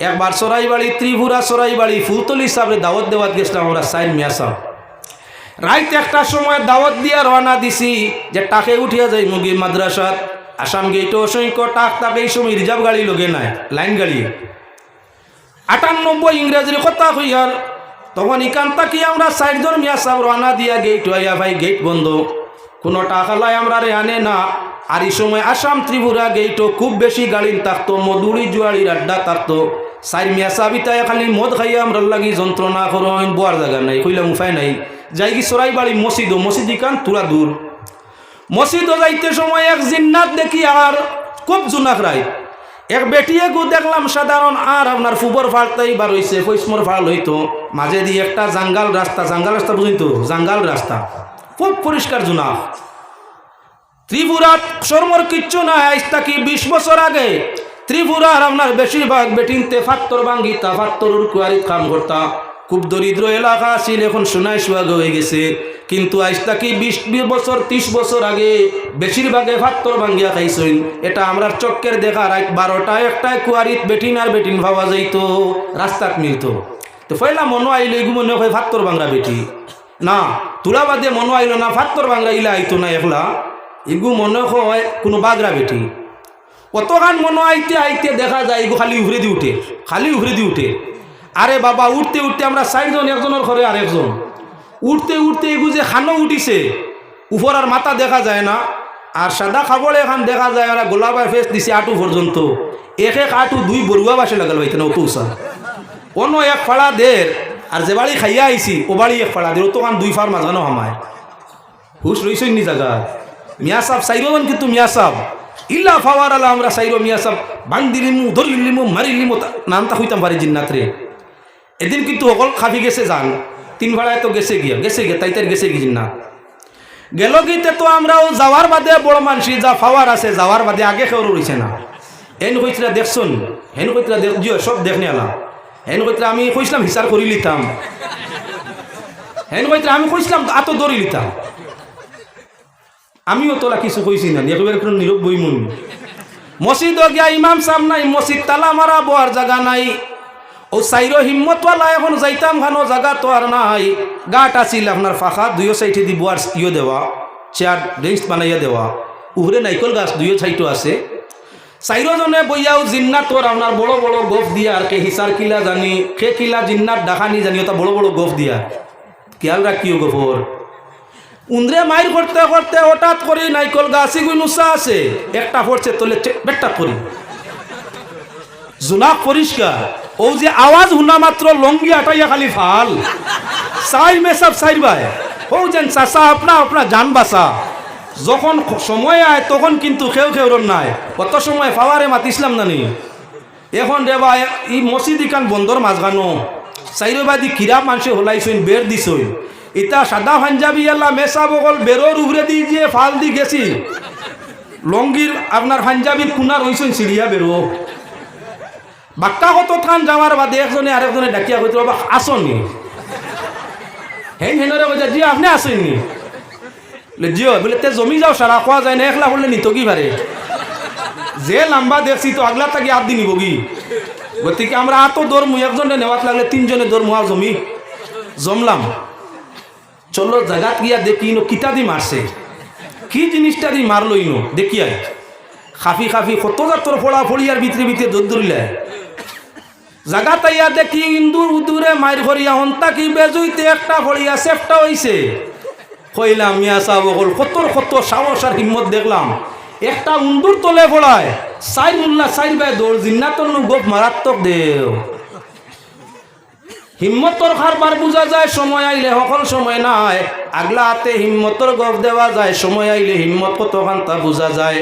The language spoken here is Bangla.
একবার সরাইবাড়ি, ত্রিপুরা সরাইবাড়ি, ফুলতলি সাহেবের দাওয়াত দেওয়াত গেছিলাম আমরা সাইন মিয়া সাহেব রাইত একটা সময় দাওয়াত দিয়া রওনা দিছি, যে টাকে উঠিয়া যাই মুগি মাদ্রাসাত। আসাম গেটে অসংখ্য টাক তাকে এই সময় রিজার্ভ গাড়ি লগে নাই, লাইন গাড়ি। আটানব্বই ইংরেজির কথা হইয়ার তখন ইকান তাকি আমরা ষাটজন মিয়া সাহেব রওনা দিয়া গেট হইয়া ভাই গেট বন্ধ। কোনো টাকা লাই আমরা রে আনে না। আর এই সময় আসাম, ত্রিপুরা গেটও খুব বেশি গাড়ি থাকতো, মধুরি জুয়াড়ির আড্ডা থাকতো। সাইর মিয়া সাবিতায় খালি মদ খাইয়া আমরা লাগি যন্ত্রণা করুন, বোয়ার জায়গা নাই কইলাম উপায় নাই। যাই কি সরাই বাড়ি, মসজিদ মসজিদ কান তুরা দূর। মসজিদ যাইতে সময় এক জিন্নাত দেখি আর খুব জুনাক রায়। এক বেটিয়ে গু দেখলাম সাধারণ আর আপনার ফুবর ফাড়তেই বার হইছে পৈসমর ফাড় হইতো। মাঝে দিয়ে একটা জাঙ্গাল রাস্তা জাঙ্গাল রাস্তা বুঝিতো? জাঙ্গাল রাস্তা। খুব পরিষ্কার জুনা ত্রিপুরাত সরমর কিচ্ছু নাই, আজ তাকি বিশ বছর আগে ত্রিপুরার আপনার বেশিরভাগ বেটিনতে ফাত্তর বাঙ্গিতা ফাত্তরুর কুয়ারিত কাম করতা খুব দরিদ্র এলাকা ছিল এখন সোনায় সোয়াগ হয়ে গেছে। কিন্তু আজ তাকি বিশ বছর, ত্রিশ বছর আগে বেশিরভাগে ফাত্তর ভাঙ্গিয়া খাইছেন। এটা আমরা চক্কের দেখা, রাত বারোটা একটায় কুয়ারিত বেটিন আর বেটিন ভাবা যাইতো, রাস্তাত মিলত। তো ফেলা মনো আইলে এগু মনে হয় ফাত্তর বাংলা বেটি। না, তুলা বাদে মনো আইলো না, ফাত্তর বাংলা ইলা আইতো না একলা। এগু মনে হয় কোনো বাগরা বেটি। কতখান মনে আইতে আইতে দেখা যায় এগু খালি উভরে দি উঠে, খালি উভরে দি উঠে। আরে বাবা, উঠতে উঠতে আমরা চারজন, একজনের ঘরে আর একজন। উঠতে উঠতে এগু যে খানো উঠিছে, উপর আর মাথা দেখা যায় না। আর সাদা খাবড়ে এখান দেখা যায় আর গোলাপায় ফেস দিছে আটু পর্যন্ত। এক এক আটু দুই বড়ুয়া বাসে লাগাল ভাইতে না অত উষা অন্য এক ফাড়া দের, আর যে বাড়ি খাইয়া আইছি, ও বাড়ি এক ফাড়া দের ও তো কান দুই ফার মাঝানো হামায় হুশ রইছই নি জায়গা মিয়া সাহ সাইরন কিন্তু মিয়া সাহ ইল্লা ফাওয়ার আলা আমরা সাইরো মিয়া সাহ বাং দিলিমু ধরিলিমু, মারিলিমু নামটা হইতাম পারি জিন্নাত রে। এদিন কিন্তু অকল খাবি গেছে যান তিন ভাড়ায় তো গেছে গিয়া গেছে গিয়া তাইতার গেছে কি না গেল গিতে তো আমরাও যাওয়ার বাদে বড় মানসি, যা ফাওয়ার আছে, যাওয়ার বাদে আগে কেউ রইছে না। হেন কইতরা দেখছুন, হেন কইতরা দেখ জিও, সব দেখনি আলা হেন কইতরা আমি কইছিলাম হিসার করি লিতাম। হেন কইতরা আমি কইছিলাম আতো দৌড়ি লিতাম। আমিও তোলা কিছু কইছি না একেবারে কোনো নীরব বইমুন মসজিদ গিয়া ইমাম সাহ নাই, মসজিদ তালা মারা বোয়ার জায়গা নাই। ও সাইরো হিম্মতওয়ালা, এখন যাইতাম খানো জায়গা তো আর নাই। গাট আছিল আপনার ফাঁকা দুইও সাইডে দি বোয়ার ইয়ে দেওয়া, চেয়ার ডেস্ক বানাইয়া দেওয়া। উহরে নাইকল গাছ দুইও সাইডও আছে। চাইরজনে বইয়াও জিন্নাত তোর আপনার বড় বড় গোফ দিয়া, আর কে হিসার কিলা জানি খে কিলা জিন্নাত ডাকানি জানি, ওটা বড় বড় গোফ দিয়া। খেয়াল রাখিও গোফর উন্দ্রে মাইর করতে করতে হঠাৎ করে নাইকল গাছি গুই নুসা আছে। একটা পড়ছে, তোলে বেটটা করি জোনাক পরিষ্কার। ও যে আওয়াজ শুনা মাত্র লঙ্গি আটাইয়া খালি ফাল। চাই মেসাব চাই ভাই ও যেন চাচা, আপনা আপনা জান বাসা যখন সময় আয়, তখন কিন্তু খেউ খেউরন নাই। কত সময় ফাওয়ারে মাতিছিলাম নানি। এখন রে বা ই মসজিদ ইকান বন্দর মাঝখানো চাইরবাদি কিরা মানুষে হলাইছইন, বের দিছই ইতা সাদা পাঞ্জাবি এলা মেসা বগল বেরোর উপরে দি যে ফাল দি গেছি। লঙ্গির আপনার পাঞ্জাবির কুনার হইছইন সিঁড়িয়া বেরো বাক্কা কত থান যাওয়ার বাদে একজনে আরেকজনে ডাকিয়া কইতে বাবা আসনি? হেন হেনরে কইতে জি, আপনি আসেননি জিও বলে, তে জমি যাও সারা খোয়া যায় না? একলা করলে নিত কি পারে যে লম্বা দেখছি তো আগলা তাকে আট দিন বগি গতিকে আমরা আতো দরমু একজনে নেওয়াত লাগলে তিনজনে দরমু আর জমি। জমলাম। চলো জায়গাত গিয়া দেখি নো কিতা দি মারছে? কি জিনিসটা দি মারলো ইনো? দেখি আয় খাফি খাফি, কত জাতর ফোড়া ফড়িয়ার ভিতরে ভিতরে দৌড় দৌড়িলে জাগা তাইয়া দেখি ইন্দুর উদুরে মাইর ভরিয়া হন্তা কি বেজুইতে একটা ভরিয়া সেফটা হইছে কইলাম মিয়া সাহেব হল কতর কত সাহস আর হিম্মত দেখলাম। একটা উন্দুর তলে পড়ায় সাইর মুল্লা সাইর বাই দৌড় জিন্নাতর গোপ মারাত্মক দেও। হিম্মতর খারবার বোঝা যায়, সময় আইলে সকল সময় নাই। আগলা হাতে হিম্মতর গপ দেওয়া যায়, সময় আইলে হিম্মত কতখান তা বোঝা যায়।